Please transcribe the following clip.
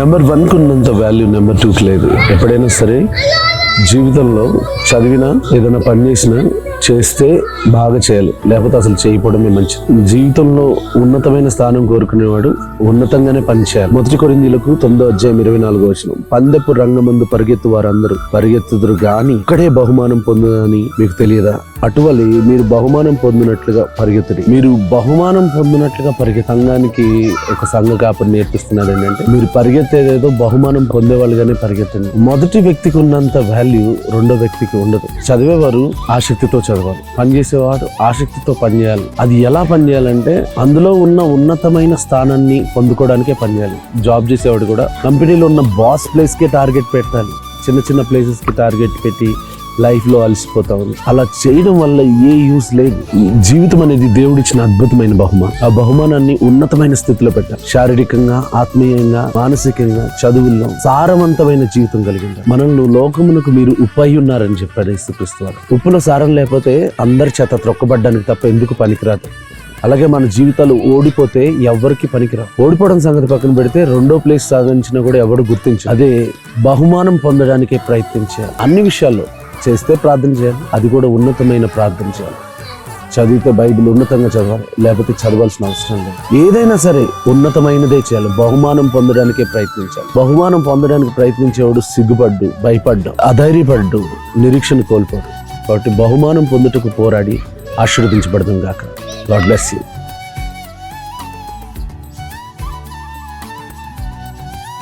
Number వన్కి ఉన్నంత value number టూకి లేదు. ఎప్పుడైనా సరే జీవితంలో చదివినా ఏదైనా పని చేసినా చేస్తే బాగా చేయాలి. లేకపోతే అసలు చేయకపోవడమే మంచిది. జీవితంలో ఉన్నతమైన స్థానం కోరుకునేవాడు ఉన్నతంగానే పనిచేయాలి. మొదటి కొరిందీలకు తొమ్మిదో అధ్యాయం ఇరవై నాలుగో వచ్చిన పందెపు రంగమందు పరిగెత్తు వారందరూ పరిగెత్తుదురు గాని ఇక్కడే బహుమానం పొందుదని మీకు తెలియదా? అటువలి మీరు బహుమానం పొందినట్లుగా పరిగెత్తుడి. మీరు బహుమానం పొందినట్లుగా పరిగె సంఘానికి ఒక సంఘ కాపరి నేర్పిస్తున్నారు ఏంటంటే మీరు పరిగెత్తేదేదో బహుమానం పొందేవాళ్ళుగానే పరిగెత్తండి. మొదటి వ్యక్తికి ఉన్నంత వాల్యూ రెండో వ్యక్తికి ఉండదు. చదివేవారు ఆసక్తితో చదవాలి. పనిచేసేవారు ఆసక్తితో పనిచేయాలి. అది ఎలా పనిచేయాలంటే అందులో ఉన్న ఉన్నతమైన స్థానాన్ని పొందుకోవడానికే పనిచేయాలి. జాబ్ చేసేవాడు కూడా కంపెనీలో ఉన్న బాస్ ప్లేస్కే టార్గెట్ పెట్టాలి. చిన్న చిన్న ప్లేసెస్కి టార్గెట్ పెట్టి లైఫ్లో అలసిపోతా. ఉంది అలా చేయడం వల్ల ఏ యూస్ లేదు. జీవితం అనేది దేవుడిచ్చిన అద్భుతమైన బహుమానం. ఆ బహుమానాన్ని ఉన్నతమైన స్థితిలో పెట్టాలి. శారీరకంగా ఆత్మీయంగా మానసికంగా చదువుల్లో సారవంతమైన జీవితం కలిగింది మనల్ని లోకమునకు మీరు ఉప్పై ఉన్నారని చెప్పాడు స్థితిస్తున్నారు ఉప్పులో సారం లేకపోతే అందరి చేత త్రొక్కబడ్డానికి తప్ప ఎందుకు పనికిరాదు? అలాగే మన జీవితాలు ఓడిపోతే ఎవరికి పనికిరావు? ఓడిపోవడం సంగతి పక్కన పెడితే రెండో ప్లేస్ సాధించినా కూడా ఎవరు గుర్తించు అదే బహుమానం పొందడానికే ప్రయత్నించారు అన్ని విషయాల్లో చేస్తే ప్రార్థన చేయాలి. అది కూడా ఉన్నతమైన ప్రార్థన చేయాలి. చదివితే బైబిల్ ఉన్నతంగా చదవాలి లేకపోతే చదవాల్సిన అవసరం లేదు. ఏదైనా సరే ఉన్నతమైనదే చేయాలి. బహుమానం పొందడానికే ప్రయత్నించాలి. బహుమానం పొందడానికి ప్రయత్నించేవాడు సిగ్గుపడ్డు భయపడ్డు అధైర్యపడ్డు నిరీక్షణ కోల్పోడు. కాబట్టి బహుమానం పొందుటకు పోరాడి ఆశీర్వదించబడదాం గాక గాడ్ బ్లెస్ యూ.